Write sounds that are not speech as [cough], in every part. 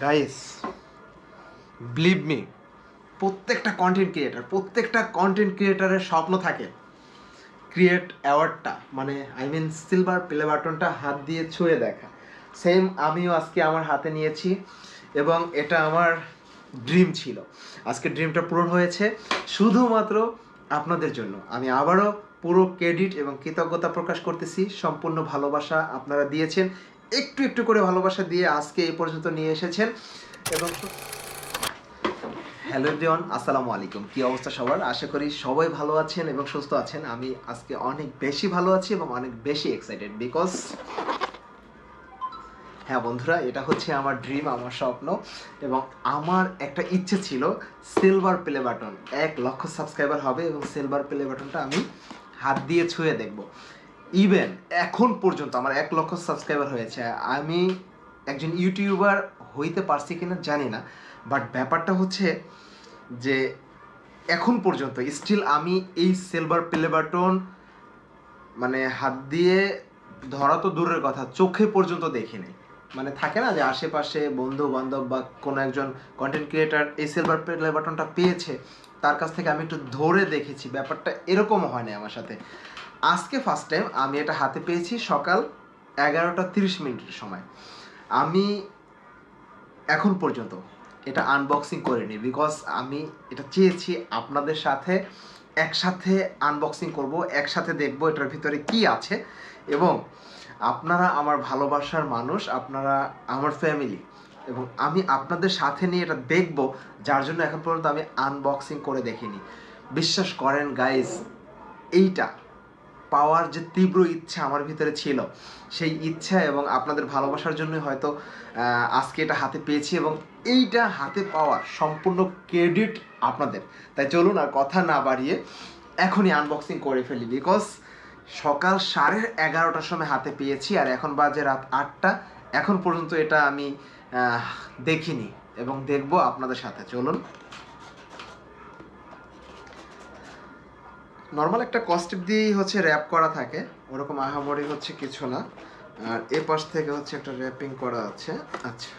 Guys believe me প্রত্যেকটা content creator প্রত্যেকটা content ক্রিয়েটারের স্বপ্ন থাকে ক্রিয়েট অ্যাওয়ার্ডটা মানে আই মিন সিলভার প্লে বাটনটা হাত দিয়ে ছুঁয়ে দেখা। সেম আমিও আজকে আমার হাতে নিয়েছি এবং এটা আমার ড্রিম ছিল। আজকে ড্রিমটা পূরণ হয়েছে শুধুমাত্র আপনাদের জন্য। আমি আবারও পুরো ক্রেডিট এবং কৃতজ্ঞতা প্রকাশ করতেছি। সম্পূর্ণ ভালোবাসা আপনারা দিয়েছেন। একটু একটু করে ভালোবাসা দিয়ে আজকে এই পর্যন্ত নিয়ে এসেছেন। এবং হ্যালো এভরিওয়ান, আসসালামু আলাইকুম। কি অবস্থা সবার? আশা করি সবাই ভালো আছেন এবং সুস্থ আছেন। আমি আজকে অনেক বেশি ভালো আছি এবং অনেক বেশি এক্সাইটেড বিকজ হ্যাঁ বন্ধুরা, এটা হচ্ছে আমার ড্রিম আমার স্বপ্ন এবং আমার একটা ইচ্ছে ছিল সিলভার প্লে বাটন এক লক্ষ সাবস্ক্রাইবার হবে এবং সিলভার প্লে বাটনটা আমি হাত দিয়ে ছুঁয়ে দেখব। ইভেন এখন পর্যন্ত আমার এক লক্ষ সাবস্ক্রাইবার হয়েছে। আমি একজন ইউটিউবার হইতে পারছি কিনা জানি না। বাট ব্যাপারটা হচ্ছে যে এখন পর্যন্ত স্টিল আমি এই সিলভার প্লে বাটন মানে হাত দিয়ে ধরা তো দূরের কথা, চোখে পর্যন্ত দেখিনি মানে থাকে না যে আশেপাশে বন্ধু বান্ধব বা কোনো একজন কন্টেন্ট ক্রিয়েটার এই সিলভার প্লে বাটনটা পেয়েছে, তার কাছ থেকে আমি একটু ধরে দেখেছি। ব্যাপারটা এরকম হয়নি আমার সাথে। আজকে ফার্স্ট টাইম আমি এটা হাতে পেয়েছি সকাল এগারোটা তিরিশ মিনিটের সময়। আমি এখন পর্যন্ত এটা আনবক্সিং করিনি বিকজ আমি এটা চেয়েছি আপনাদের সাথে একসাথে আনবক্সিং করব, একসাথে দেখব এটার ভিতরে কি আছে এবং আপনারা আমার ভালোবাসার মানুষ, আপনারা আমার ফ্যামিলি এবং আমি আপনাদের সাথে নিয়ে এটা দেখব, যার জন্য এখন পর্যন্ত আমি আনবক্সিং করে দেখিনি। বিশ্বাস করেন গাইজ এইটা পাওয়ার যে তীব্র ইচ্ছা আমার ভিতরে ছিল, সেই ইচ্ছা এবং আপনাদের ভালোবাসার জন্যই হয়তো আজকে এটা হাতে পেয়েছি এবং এইটা হাতে পাওয়ার সম্পূর্ণ ক্রেডিট আপনাদের। তাই চলুন আর কথা না বাড়িয়ে এখনই আনবক্সিং করে ফেলি বিকজ সকাল সাড়ে এগারোটার সময় হাতে পেয়েছি আর এখন বাজে রাত আটটা। এখন পর্যন্ত এটা আমি দেখিনি এবং দেখব আপনাদের সাথে। চলুন। নর্মাল একটা কস্টিপ দিয়েই হচ্ছে র্যাপ করা থাকে। ওরকম আহামরি হচ্ছে কিছু না। আর এ পাশ থেকে হচ্ছে একটা র্যাপিং করা আছে। আচ্ছা।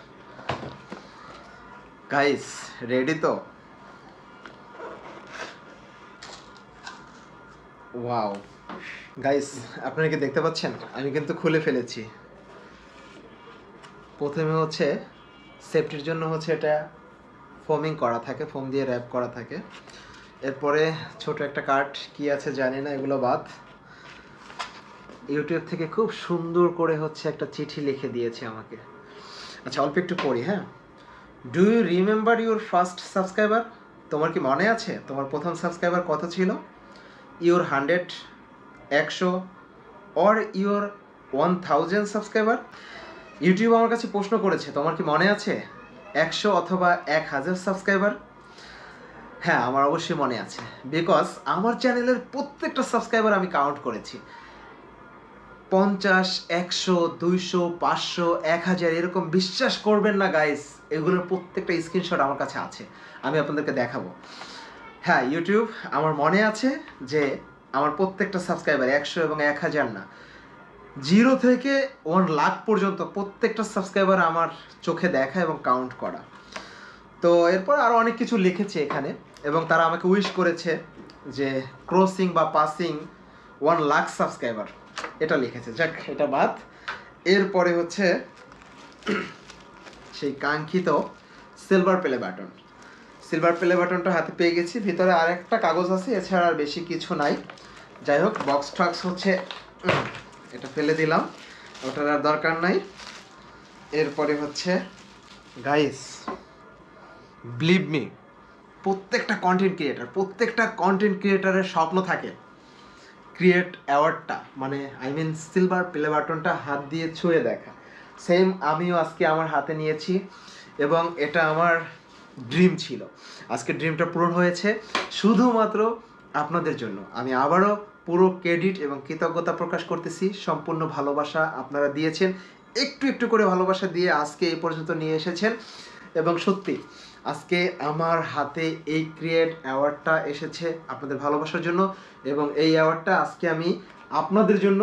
গাইস রেডি তো? ওয়াও গাইস আপনারা কি দেখতে পাচ্ছেন? আমি কিন্তু খুলে ফেলেছি। প্রথমে হচ্ছে সেফটির জন্য হচ্ছে এটা ফোমিং করা থাকে ফোম দিয়ে র্যাপ করা থাকে। এরপরে ছোট একটা কার্ড কি আছে জানি না, এগুলো বাদ। ইউটিউব থেকে খুব সুন্দর করে হচ্ছে একটা চিঠি লিখে দিয়েছে আমাকে। আচ্ছা অল্প একটু পড়ি হ্যাঁ? Do you remember your first subscriber তোমার কি মনে আছে? তোমার প্রথম সাবস্ক্রাইবার কত ছিল? ইউর হান্ড্রেড একশো or your one thousand subscriber YouTube আমার কাছে প্রশ্ন করেছে, তোমার কি মনে আছে? একশো অথবা এক হাজার সাবস্ক্রাইবার হ্যাঁ আমার অবশ্যই মনে আছে। বিকজ আমার চ্যানেলের প্রত্যেকটা সাবস্ক্রাইবার আমি কাউন্ট করেছি। পঞ্চাশ, একশো, দুইশো, পাঁচশো, এক হাজার, এরকম বিশ্বাস করবেন না গাইস এগুলোর প্রত্যেকটা স্ক্রিনশট আমার কাছে আছে। আমি আপনাদেরকে দেখাবো। হ্যাঁ ইউটিউব আমার মনে আছে যে আমার প্রত্যেকটা সাবস্ক্রাইবার একশো এবং এক হাজার না। জিরো থেকে ওয়ান লাখ পর্যন্ত প্রত্যেকটা সাবস্ক্রাইবার আমার চোখে দেখা এবং কাউন্ট করা। তো এরপর আরও অনেক কিছু লিখেছে এখানে। এবং তারা আমাকে উইশ করেছে যে ক্রসিং বা পাসিং ওয়ান লাখ সাবস্ক্রাইবার এটা লিখেছে। যাক, এটা বাদ। এরপরে হচ্ছে [clears throat] সেই কাঙ্ক্ষিত silver play button silver play বাটনটা হাতে পেয়ে গেছি। ভিতরে আরেকটা কাগজ আছে, এছাড়া আর বেশি কিছু নাই। যাই হোক বক্স টক্স হচ্ছে এটা ফেলে দিলাম। ওটার আর দরকার নাই। এরপরে হচ্ছে গাইস বিলিভ মি প্রত্যেকটা কন্টেন্ট ক্রিয়েটার প্রত্যেকটা কন্টেন্ট ক্রিয়েটারের স্বপ্ন থাকে ক্রিয়েট অ্যাওয়ার্ডটা মানে আই মিন সিলভার প্লে বাটনটা হাত দিয়ে ছুঁয়ে দেখা। সেম আমিও আজকে আমার হাতে নিয়েছি এবং এটা আমার ড্রিম ছিল। আজকে ড্রিমটা পূরণ হয়েছে শুধুমাত্র আপনাদের জন্য। আমি আবারও পুরো ক্রেডিট এবং কৃতজ্ঞতা প্রকাশ করতেছি, সম্পূর্ণ ভালোবাসা আপনারা দিয়েছেন, একটু একটু করে ভালোবাসা দিয়ে আজকে এই পর্যন্ত নিয়ে এসেছেন। এবং সত্যি আজকে আমার হাতে এই ক্রিয়েট অ্যাওয়ার্ডটা এসেছে আপনাদের ভালোবাসার জন্য এবং এই অ্যাওয়ার্ডটা আজকে আমি আপনাদের জন্য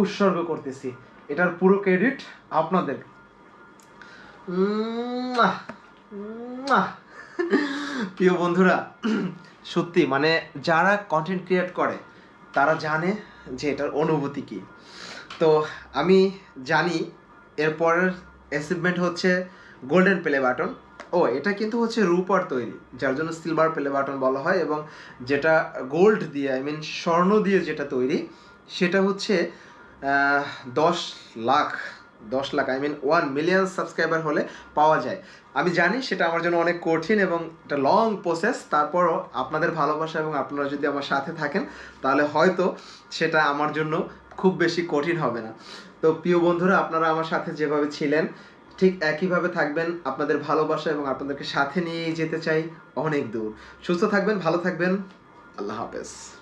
উৎসর্গ করতেছি। এটার পুরো ক্রেডিট আপনাদের। প্রিয় বন্ধুরা, সত্যি মানে যারা কন্টেন্ট ক্রিয়েট করে, তারা জানে যে এটার অনুভূতি কী। তো আমি জানি এরপরের অ্যাচিভমেন্ট হচ্ছে গোল্ডেন প্লে বাটন ও, এটা কিন্তু হচ্ছে রূপার তৈরি, যার জন্য সিলভার প্লে বাটন বলা হয় এবং যেটা গোল্ড দিয়ে আই মিন স্বর্ণ দিয়ে যেটা তৈরি, সেটা হচ্ছে দশ লাখ দশ lakh I mean one million subscriber হলে পাওয়া যায়। আমি জানি সেটা আমার জন্য অনেক কঠিন এবং এটা লং প্রসেস তারপরও আপনাদের ভালোবাসা এবং আপনারা যদি আমার সাথে থাকেন, তাহলে হয়তো সেটা আমার জন্য খুব বেশি কঠিন হবে না। তো প্রিয় বন্ধুরা, আপনারা আমার সাথে যেভাবে ছিলেন ঠিক একইভাবে থাকবেন আপনাদের ভালোবাসা এবং আপনাদেরকে সাথে নিয়েই যেতে চাই অনেক দূর। সুস্থ থাকবেন, ভালো থাকবেন। আল্লাহ হাফেজ।